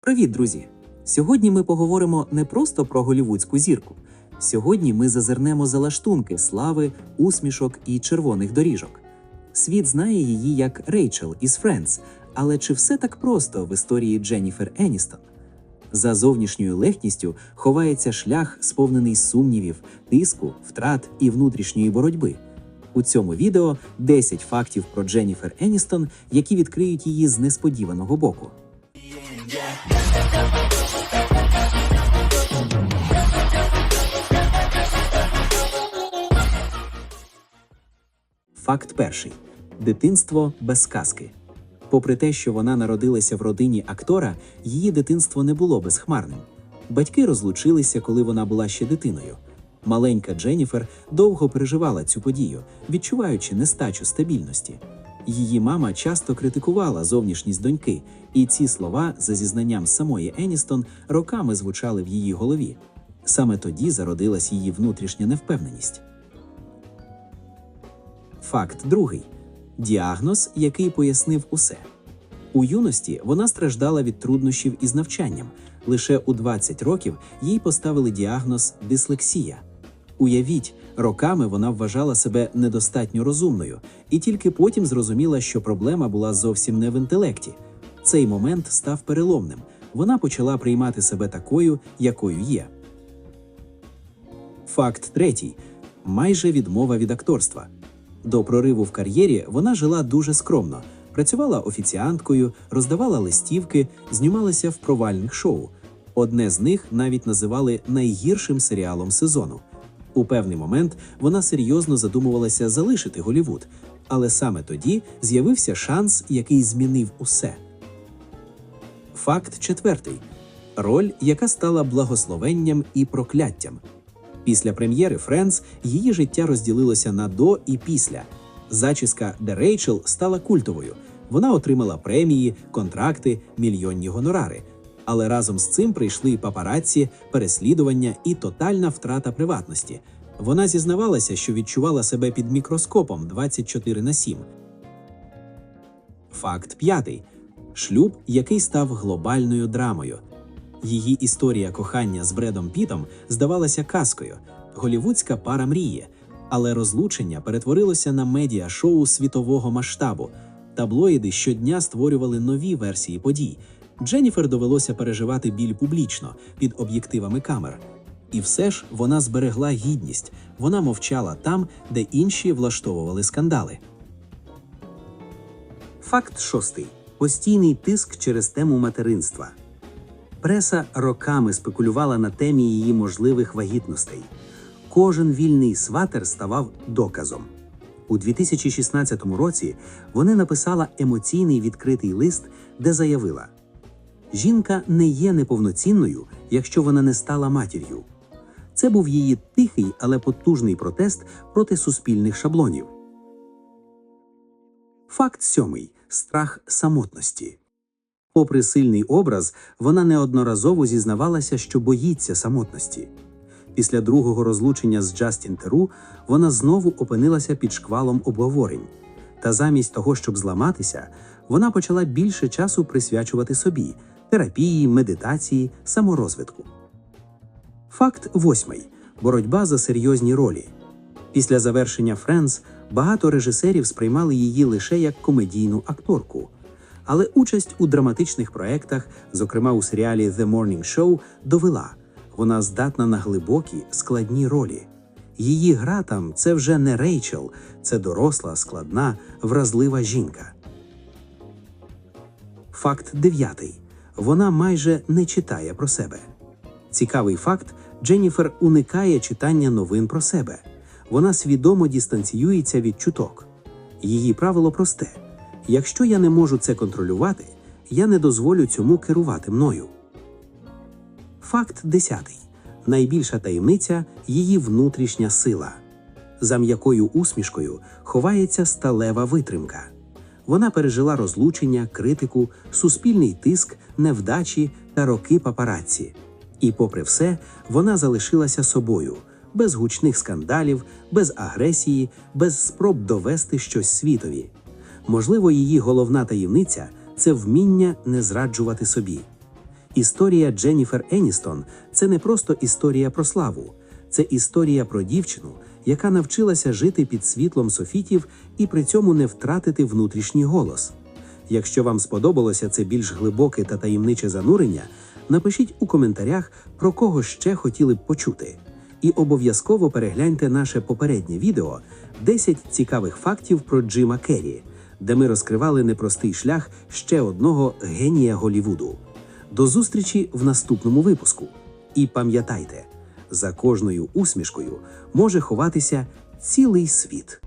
Привіт, друзі! Сьогодні ми поговоримо не просто про голівудську зірку. Сьогодні ми зазирнемо за лаштунки слави, усмішок і червоних доріжок. Світ знає її як Рейчел із Friends, але чи все так просто в історії Дженніфер Еністон? За зовнішньою легкістю ховається шлях, сповнений сумнівів, тиску, втрат і внутрішньої боротьби. У цьому відео 10 фактів про Дженніфер Еністон, які відкриють її з несподіваного боку. Факт перший: дитинство без казки. Попри те, що вона народилася в родині актора, її дитинство не було безхмарним. Батьки розлучилися, коли вона була ще дитиною. Маленька Дженніфер довго переживала цю подію, відчуваючи нестачу стабільності. Її мама часто критикувала зовнішність доньки, і ці слова, за зізнанням самої Еністон, роками звучали в її голові. Саме тоді зародилась її внутрішня невпевненість. Факт другий діагноз, який пояснив усе. У юності вона страждала від труднощів із навчанням. Лише у 20 років їй поставили діагноз дислексія. Уявіть, роками вона вважала себе недостатньо розумною, і тільки потім зрозуміла, що проблема була зовсім не в інтелекті. Цей момент став переломним. Вона почала приймати себе такою, якою є. Факт третій майже відмова від акторства. До прориву в кар'єрі вона жила дуже скромно, працювала офіціанткою, роздавала листівки, знімалася в провальних шоу. Одне з них навіть називали найгіршим серіалом сезону. У певний момент вона серйозно задумувалася залишити Голівуд, але саме тоді з'явився шанс, який змінив усе. Факт четвертий роль, яка стала благословенням і прокляттям. Після прем'єри Френдс її життя розділилося на до і після. Зачіска де Рейчел стала культовою. Вона отримала премії, контракти, мільйонні гонорари. Але разом з цим прийшли папараці, переслідування і тотальна втрата приватності. Вона зізнавалася, що відчувала себе під мікроскопом 24 на 7. Факт п'ятий шлюб, який став глобальною драмою. Її історія кохання з Бредом Пітом здавалася казкою, голівудська пара мріє, але розлучення перетворилося на медіа-шоу світового масштабу. Таблоїди щодня створювали нові версії подій. Дженніфер довелося переживати біль публічно під об'єктивами камер. І все ж вона зберегла гідність. Вона мовчала там, де інші влаштовували скандали. Факт шостий: постійний тиск через тему материнства. Преса роками спекулювала на темі її можливих вагітностей. Кожен вільний сватер ставав доказом. У 2016 році вони написала емоційний відкритий лист, де заявила: жінка не є неповноцінною, якщо вона не стала матір'ю. Це був її тихий, але потужний протест проти суспільних шаблонів. Факт сьомий страх самотності. Попри сильний образ, вона неодноразово зізнавалася, що боїться самотності. Після другого розлучення з Джастін Теру вона знову опинилася під шквалом обговорень. Та замість того, щоб зламатися, вона почала більше часу присвячувати собі терапії, медитації, саморозвитку. Факт восьмий боротьба за серйозні ролі. Після завершення Френз багато режисерів сприймали її лише як комедійну акторку. Але участь у драматичних проєктах, зокрема у серіалі The Morning Show, довела, вона здатна на глибокі, складні ролі. Її гра там це вже не Рейчел, це доросла, складна, вразлива жінка. Факт дев'ятий. Вона майже не читає про себе. Цікавий факт: Дженніфер уникає читання новин про себе. Вона свідомо дистанціюється від чуток. Її правило просте: якщо я не можу це контролювати, я не дозволю цьому керувати мною. Факт десятий. Найбільша таємниця її внутрішня сила. За м'якою усмішкою ховається сталева витримка. Вона пережила розлучення, критику, суспільний тиск, невдачі та роки папараці. І, попри все, вона залишилася собою, без гучних скандалів, без агресії, без спроб довести щось світові. Можливо, її головна таємниця це вміння не зраджувати собі. Історія Дженніфер Еністон це не просто історія про славу, це історія про дівчину, яка навчилася жити під світлом софітів і при цьому не втратити внутрішній голос. Якщо вам сподобалося це більш глибоке та таємниче занурення, напишіть у коментарях, про кого ще хотіли б почути. І обов'язково перегляньте наше попереднє відео «10 цікавих фактів про Джима Керрі, де ми розкривали непростий шлях ще одного генія Голівуду. До зустрічі в наступному випуску. І пам'ятайте, за кожною усмішкою може ховатися цілий світ.